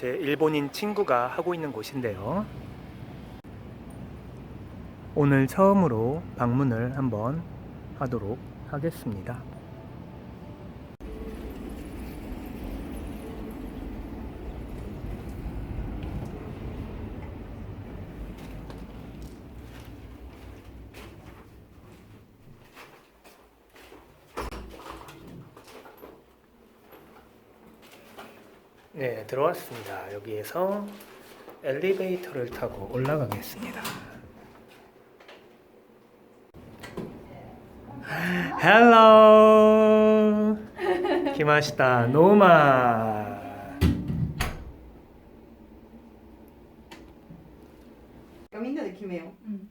제 일본인 친구가 하고 있는 곳인데요. 오늘 처음으로 방문을 한번 하도록 하겠습니다. 네, 들어왔습니다. 여기에서 엘리베이터를 타고 올라가겠습니다. Hello! 기마시다 노마. 약간 민다 느낌이에요. 음.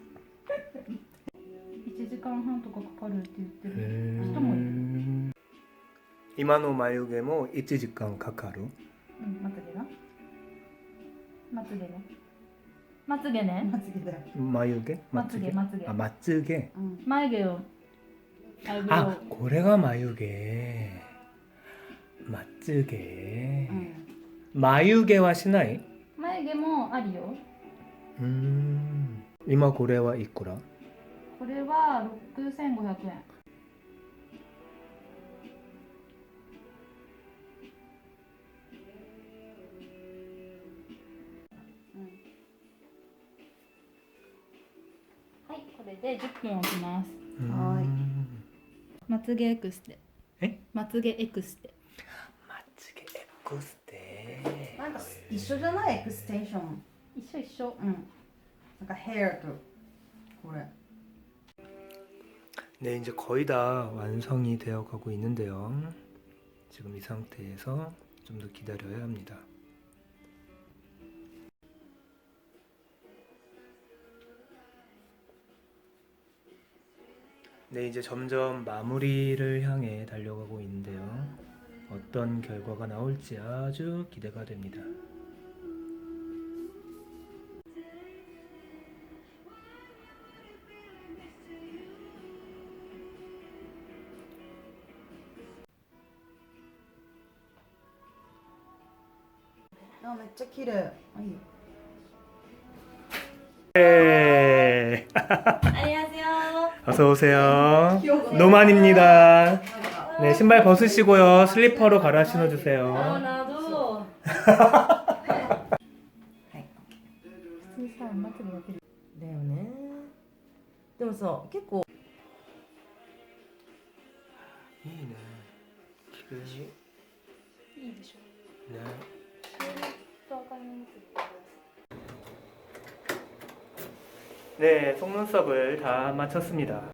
時間半とかかかるって言ってる人もいる。今の眉毛も1時間かかる？うんまつげなまつげね。まつげね？まつげだよ。眉毛？まつげまつげ？あまつげ、うん、眉毛をあこれが眉毛。まつげ、うん、眉毛はしない？眉毛もあるよ。うん。今これはいくら？が6500円で10分置きます。はい。まつげエクステ。え？まつげエクステ。まつげエクステ。なんか一緒じゃない？エクステーション。一緒一緒。うん。なんかヘアとこれ。 네 이제 거의 다 완성이 되어 가고 있는데요. 지금 이 상태에서 좀 더 기다려야 합니다. 네 이제 점점 마무리를 향해 달려가고 있는데요. 어떤 결과가 나올지 아주 기대가 됩니다 아めっちゃ綺麗。あいいよ。 네. 안녕하세요. 어서 오세요 귀여워. 노만입니다 なんか 네 신발 벗으시고요 슬리퍼로 갈아 신어주세요 나도. はい。普通さ、まつげだけで。だよね。でもさ結構 이네 기르지 네, 속눈썹을 다 마쳤습니다.